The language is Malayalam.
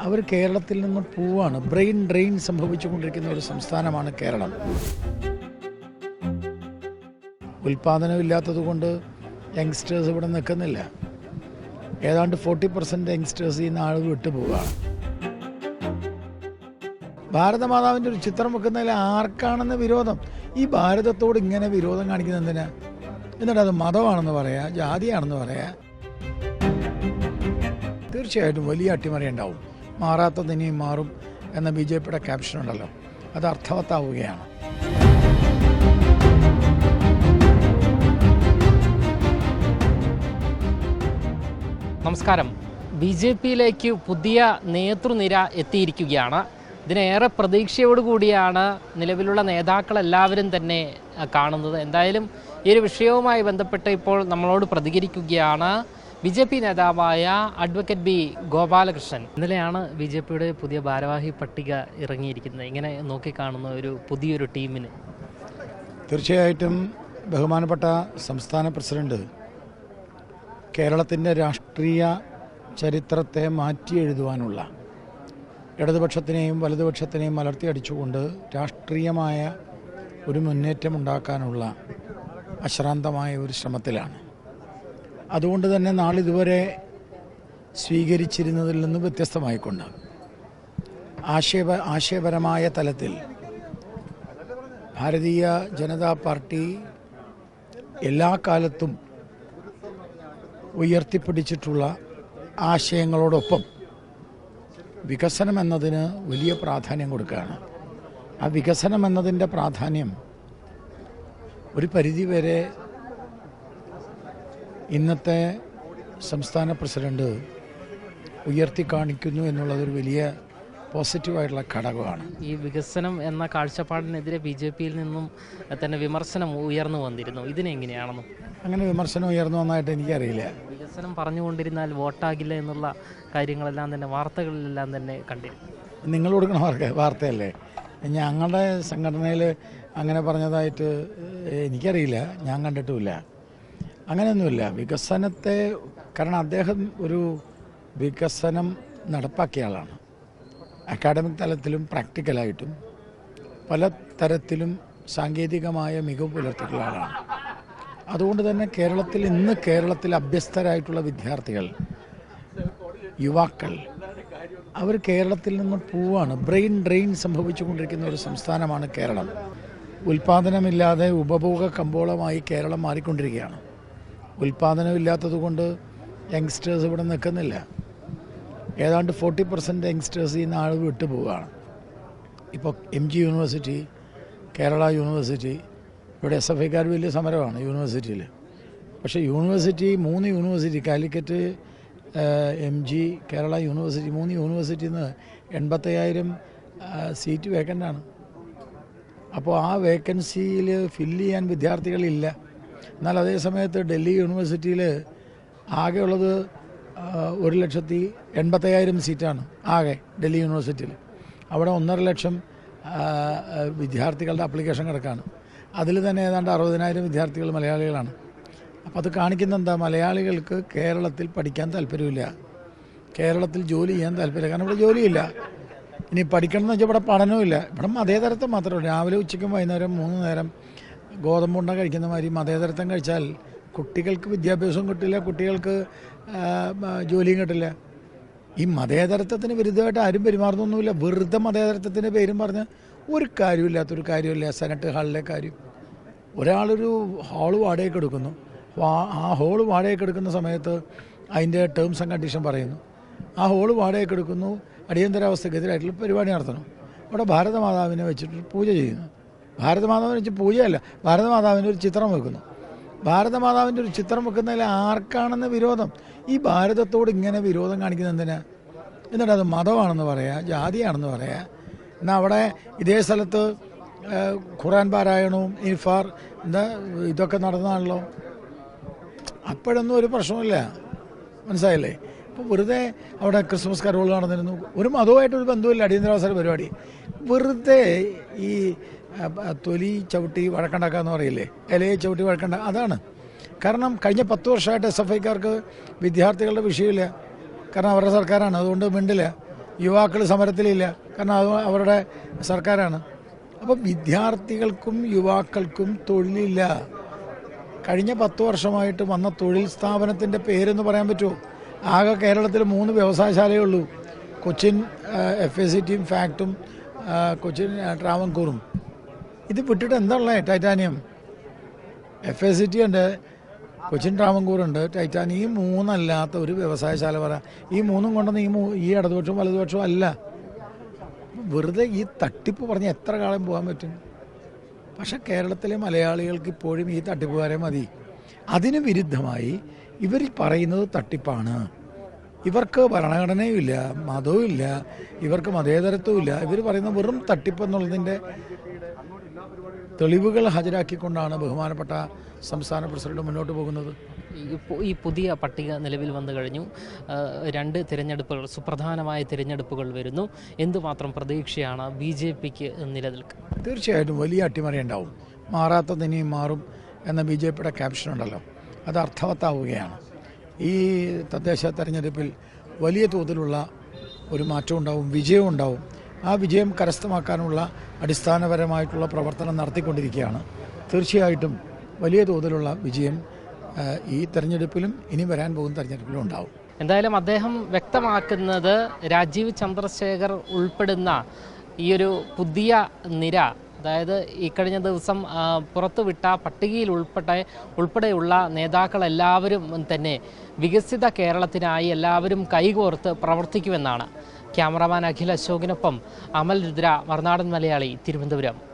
അവർ കേരളത്തിൽ നിന്ന് പോവാണ്. ബ്രെയിൻ ഡ്രെയിൻ സംഭവിച്ചുകൊണ്ടിരിക്കുന്ന ഒരു സംസ്ഥാനമാണ് കേരളം. ഉൽപാദനമില്ലാത്തത് കൊണ്ട് യങ്സ്റ്റേഴ്സ് ഇവിടെ നിൽക്കുന്നില്ല. ഏതാണ്ട് ഫോർട്ടി പെർസെന്റ് യങ്സ്റ്റേഴ്സ് ഈ നാൾ വിട്ടുപോവുകയാണ് ഭാരതമാതാവിന്റെ ഒരു ചിത്രം വെക്കുന്നതിൽ ആർക്കാണെന്ന് വിരോധം? ഈ ഭാരതത്തോട് ഇങ്ങനെ വിരോധം കാണിക്കുന്നത് എന്തിനാ? എന്നിട്ട് അത് മതമാണെന്ന് പറയാ ജാതിയാണെന്ന് പറയാ? തീർച്ചയായിട്ടും വലിയ അട്ടിമറി ഉണ്ടാവും. മാറാത്തത് ഇനിയും മാറും എന്ന ബി ജെ പിയുടെ ക്യാപ്ഷൻ ഉണ്ടല്ലോ. അത് അർത്ഥവത്താവുകയാണ്. നമസ്കാരം. ബി ജെ പിയിലേക്ക് പുതിയ നേതൃനിര എത്തിയിരിക്കുകയാണ്. ഇതിനേറെ പ്രതീക്ഷയോടുകൂടിയാണ് നിലവിലുള്ള നേതാക്കളെല്ലാവരും തന്നെ കാണുന്നത്. എന്തായാലും ഈ ഒരു വിഷയവുമായി ബന്ധപ്പെട്ട് ഇപ്പോൾ നമ്മളോട് പ്രതികരിക്കുകയാണ്. ബി ജെ പി നേതാവായ അഡ്വക്കേറ്റ് ബി ഗോപാലകൃഷ്ണൻ. ഇന്നലെയാണ് ബി ജെ പിയുടെ പുതിയ ഭാരവാഹി പട്ടിക ഇറങ്ങിയിരിക്കുന്നത്. ഇങ്ങനെ നോക്കിക്കാണുന്ന ഒരു പുതിയൊരു ടീമിന്. തീർച്ചയായിട്ടും ബഹുമാനപ്പെട്ട സംസ്ഥാന പ്രസിഡന്റ് കേരളത്തിന്റെ രാഷ്ട്രീയ ചരിത്രത്തെ മാറ്റി എഴുതുവാനുള്ള ഇടതുപക്ഷത്തിനെയും വലതുപക്ഷത്തിനെയും അലർത്തിയടിച്ചുകൊണ്ട് രാഷ്ട്രീയമായ ഒരു മുന്നേറ്റം ഉണ്ടാക്കാനുള്ള അശ്രാന്തമായ ഒരു ശ്രമത്തിലാണ്. അതുകൊണ്ട് തന്നെ നാളിതുവരെ സ്വീകരിച്ചിരുന്നതിൽ നിന്ന് വ്യത്യസ്തമായിക്കൊണ്ട് ആശയപ ആശയപരമായ തലത്തിൽ ഭാരതീയ ജനതാ പാർട്ടി എല്ലാ കാലത്തും ഉയർത്തിപ്പിടിച്ചിട്ടുള്ള ആശയങ്ങളോടൊപ്പം വികസനം എന്നതിന് വലിയ പ്രാധാന്യം കൊടുക്കുകയാണ്. ആ വികസനം എന്നതിന്റെ പ്രാധാന്യം ഒരു പരിധിവരെ ഇന്നത്തെ സംസ്ഥാന പ്രസിഡന്റ് ഉയർത്തി കാണിക്കുന്നു എന്നുള്ളതൊരു വലിയ പോസിറ്റീവായിട്ടുള്ള ഘടകമാണ്. ഈ വികസനം എന്ന കാഴ്ചപ്പാടിനെതിരെ ബി ജെ പിയിൽ നിന്നും തന്നെ വിമർശനം ഉയർന്നു വന്നിരുന്നു. ഇതിനെങ്ങനെയാണെന്നും അങ്ങനെ വിമർശനം ഉയർന്നു വന്നായിട്ട് എനിക്കറിയില്ല. വികസനം പറഞ്ഞുകൊണ്ടിരുന്നാൽ വോട്ടാകില്ല എന്നുള്ള കാര്യങ്ങളെല്ലാം തന്നെ വാർത്തകളിലെല്ലാം തന്നെ കണ്ടിരുന്നു. നിങ്ങൾ കൊടുക്കണ വാർത്ത വാർത്തയല്ലേ? ഞങ്ങളുടെ സംഘടനയിൽ അങ്ങനെ പറഞ്ഞതായിട്ട് എനിക്കറിയില്ല. ഞാൻ കണ്ടിട്ടുമില്ല. അങ്ങനെയൊന്നുമില്ല. വികസനത്തെ കാരണം അദ്ദേഹം ഒരു വികസനം നടപ്പാക്കിയ ആളാണ്. അക്കാഡമിക് തലത്തിലും പ്രാക്ടിക്കലായിട്ടും പല തരത്തിലും സാങ്കേതികമായ മികവ് പുലർത്തിയിട്ടുള്ള ആളാണ്. അതുകൊണ്ട് തന്നെ കേരളത്തിൽ ഇന്ന് കേരളത്തിൽ അഭ്യസ്തരായിട്ടുള്ള വിദ്യാർത്ഥികൾ യുവാക്കൾ അവർ കേരളത്തിൽ നിന്ന് പോവാണ്. ബ്രെയിൻ ഡ്രെയിൻ സംഭവിച്ചുകൊണ്ടിരിക്കുന്ന ഒരു സംസ്ഥാനമാണ് കേരളം. ഉൽപാദനമില്ലാതെ ഉപഭോഗ കമ്പോളമായി കേരളം മാറിക്കൊണ്ടിരിക്കുകയാണ്. ഉൽപാദനമില്ലാത്തത് കൊണ്ട് യങ്സ്റ്റേഴ്സ് ഇവിടെ നിൽക്കുന്നില്ല. ഏതാണ്ട് ഫോർട്ടി പെർസെന്റ് യങ്സ്റ്റേഴ്സ് ഈ നാട് വിട്ടുപോവുകയാണ് ഇപ്പോൾ M G university Kerala university ഇവിടെ എസ് എഫ് ഐക്കാർ വലിയ സമരമാണ് യൂണിവേഴ്സിറ്റിയിൽ പക്ഷേ യൂണിവേഴ്സിറ്റി മൂന്ന് university Calicut M G Kerala university മൂന്ന് യൂണിവേഴ്സിറ്റിയിൽ നിന്ന് എൺപത്തയ്യായിരം സീറ്റ് വേക്കന്റാണ് അപ്പോൾ ആ വേക്കൻസിയിൽ ഫില്ല് ചെയ്യാൻ വിദ്യാർത്ഥികളില്ല. എന്നാൽ അതേ സമയത്ത് ഡൽഹി യൂണിവേഴ്സിറ്റിയിൽ ആകെയുള്ളത് ഒരു ലക്ഷത്തി എൺപത്തയ്യായിരം സീറ്റാണ് ആകെ ഡൽഹി യൂണിവേഴ്സിറ്റിയിൽ അവിടെ ഒന്നര ലക്ഷം വിദ്യാർത്ഥികളുടെ അപ്ലിക്കേഷൻ കിടക്കാണ്. അതിൽ തന്നെ ഏതാണ്ട് അറുപതിനായിരം വിദ്യാർത്ഥികൾ മലയാളികളാണ്. അപ്പോൾ അത് കാണിക്കുന്ന എന്താ? മലയാളികൾക്ക് കേരളത്തിൽ പഠിക്കാൻ താല്പര്യമില്ല. കേരളത്തിൽ ജോലി ചെയ്യാൻ താല്പര്യമില്ല. കാരണം ഇവിടെ ജോലിയില്ല. ഇനി പഠിക്കണം എന്ന് വെച്ചാൽ ഇവിടെ പഠനവും ഇല്ല ഇവിടെ മതേതരത്വം മാത്രമേ രാവിലെ ഉച്ചയ്ക്കും വൈകുന്നേരം മൂന്ന് നേരം ഗോതമ്പുണ്ട കഴിക്കുന്ന മാതിരി മതേതരത്വം കഴിച്ചാൽ കുട്ടികൾക്ക് വിദ്യാഭ്യാസവും കിട്ടില്ല കുട്ടികൾക്ക് ജോലിയും കിട്ടില്ല. ഈ മതേതരത്വത്തിന് വിരുദ്ധമായിട്ട് ആരും പെരുമാറുന്നൊന്നുമില്ല. വെറുതെ മതേതരത്വത്തിന്റെ പേരും പറഞ്ഞ് ഒരു കാര്യമില്ലാത്തൊരു കാര്യമില്ല സെനറ്റ് ഹാളിലെ കാര്യം. ഒരാളൊരു ഹാൾ വാടകയ്ക്ക് എടുക്കുന്നു. അപ്പോൾ ആ ഹോൾ വാടകയ്ക്ക് എടുക്കുന്ന സമയത്ത് അതിന്റെ ടേംസ് ആൻഡ് കണ്ടീഷൻ പറയുന്നു. ആ ഹോൾ വാടകയ്ക്ക് എടുക്കുന്നു അടിയന്തരാവസ്ഥക്കെതിരായിട്ടുള്ള പരിപാടി നടത്തണം. അവിടെ ഭാരതമാതാവിനെ വെച്ചിട്ട് പൂജ ചെയ്യുന്നു. ഭാരതമാതാവിനെ വെച്ച് പൂജയല്ല. ഭാരതമാതാവിന്റെ ഒരു ചിത്രം വെക്കുന്നു. ഭാരതമാതാവിന്റെ ഒരു ചിത്രം വെക്കുന്നതിൽ ആർക്കാണെന്ന് വിരോധം? ഈ ഭാരതത്തോട് ഇങ്ങനെ വിരോധം കാണിക്കുന്ന എന്തിനാ? എന്നിട്ട് അത് മതമാണെന്ന് പറയാ ജാതിയാണെന്ന് പറയാ. എന്നാൽ അവിടെ ഇതേ സ്ഥലത്ത് ഖുറാൻ പാരായണവും ഇൻഫാർ എന്താ ഇതൊക്കെ നടന്നാണല്ലോ? അപ്പോഴൊന്നും ഒരു പ്രശ്നമില്ല മനസ്സിലായില്ലേ? ഇപ്പോൾ വെറുതെ അവിടെ ക്രിസ്മസ് കരോൾ നടന്നിരുന്നു. ഒരു മതവുമായിട്ടൊരു ബന്ധമില്ല അടിയന്തരാവസര പരിപാടി. വെറുതെ ഈ തൊലി ചവിട്ടി വഴക്കണ്ടാക്കുക എന്ന് പറയില്ലേ? ഇലയെ ചവിട്ടി വഴക്കണ്ട അതാണ്. കാരണം കഴിഞ്ഞ പത്ത് വർഷമായിട്ട് എസ് എഫ് ഐക്കാർക്ക് വിദ്യാർത്ഥികളുടെ വിഷയമില്ല. കാരണം അവരുടെ സർക്കാരാണ് അതുകൊണ്ട് മിണ്ടില്ല. യുവാക്കൾ സമരത്തിലില്ല കാരണം അത് അവരുടെ സർക്കാരാണ്. അപ്പം വിദ്യാർത്ഥികൾക്കും യുവാക്കൾക്കും തൊഴിലില്ല. കഴിഞ്ഞ പത്ത് വർഷമായിട്ട് വന്ന തൊഴിൽ സ്ഥാപനത്തിന്റെ പേരെന്ന് പറയാൻ പറ്റുമോ? ആകെ കേരളത്തിൽ മൂന്ന് വ്യവസായശാലയേ ഉള്ളൂ. കൊച്ചിൻ എഫ് എ സി ടിയും ഫാക്റ്റും കൊച്ചിൻ ട്രാവൻകൂറും ഇത് വിട്ടിട്ട് എന്താണ് titanium F A C T ഉണ്ട്. കൊച്ചിൻ ട്രാവൻകൂറുണ്ട് ടൈറ്റാനിയം ഈ മൂന്നല്ലാത്ത ഒരു വ്യവസായശാല പറ. ഈ മൂന്നും കൊണ്ടൊന്നും ഈ മൂ- ഈ ഇടതുപക്ഷവും വലതുപക്ഷവും അല്ല. വെറുതെ ഈ തട്ടിപ്പ് പറഞ്ഞ് എത്ര കാലം പോകാൻ പറ്റും? പക്ഷെ കേരളത്തിലെ മലയാളികൾക്ക് ഇപ്പോഴും ഈ തട്ടിപ്പുകാരെ മതി. അതിന് വിരുദ്ധമായി ഇവർ പറയുന്നത് തട്ടിപ്പാണ്. ഇവർക്ക് ഭരണഘടനയും ഇല്ല ഇവർക്ക് മതേതരത്വവും ഇല്ല ഇവർ പറയുന്ന വെറും തട്ടിപ്പ് എന്നുള്ളതിന്റെ തെളിവുകൾ ഹാജരാക്കിക്കൊണ്ടാണ് ബഹുമാനപ്പെട്ട സംസ്ഥാന പ്രസിഡന്റ് മുന്നോട്ട് പോകുന്നത്. ഈ ഈ പുതിയ പട്ടിക നിലവിൽ വന്നു കഴിഞ്ഞു. രണ്ട് തിരഞ്ഞെടുപ്പുകൾ സുപ്രധാനമായ തിരഞ്ഞെടുപ്പുകൾ വരുന്നു. എന്തുമാത്രം പ്രതീക്ഷയാണ് ബി ജെ പിക്ക് നിലനിൽക്കുക തീർച്ചയായിട്ടും വലിയ അട്ടിമറി ഉണ്ടാവും. മാറാത്തത് ഇനിയും മാറും എന്ന ബി ജെ പിയുടെ ക്യാപ്ഷൻ ഉണ്ടല്ലോ. അത് അർത്ഥവത്താവുകയാണ്. ഈ തദ്ദേശ തെരഞ്ഞെടുപ്പിൽ വലിയ തോതിലുള്ള ഒരു മാറ്റം ഉണ്ടാവും വിജയവും ഉണ്ടാവും. ആ വിജയം കരസ്ഥമാക്കാനുള്ള അടിസ്ഥാനപരമായിട്ടുള്ള പ്രവർത്തനം നടത്തിക്കൊണ്ടിരിക്കുകയാണ്. തീർച്ചയായിട്ടും വലിയ തോതിലുള്ള വിജയം ഈ തെരഞ്ഞെടുപ്പിലും ഇനി വരാൻ പോകുന്ന തെരഞ്ഞെടുപ്പിലും ഉണ്ടാവും. എന്തായാലും അദ്ദേഹം വ്യക്തമാക്കുന്നത് രാജീവ് ചന്ദ്രശേഖർ ഉൾപ്പെടുന്ന ഈ ഒരു പുതിയ നിര അതായത് ഈ കഴിഞ്ഞ ദിവസം പുറത്തുവിട്ട പട്ടികയിൽ ഉൾപ്പെട്ട ഉൾപ്പെടെയുള്ള നേതാക്കൾ എല്ലാവരും തന്നെ വികസിത കേരളത്തിനായി എല്ലാവരും കൈകോർത്ത് പ്രവർത്തിക്കുമെന്നാണ് ക്യാമറാമാൻ അഖിൽ അശോകിനൊപ്പം അമൽ രുദ്ര മറുനാടൻ മലയാളി തിരുവനന്തപുരം.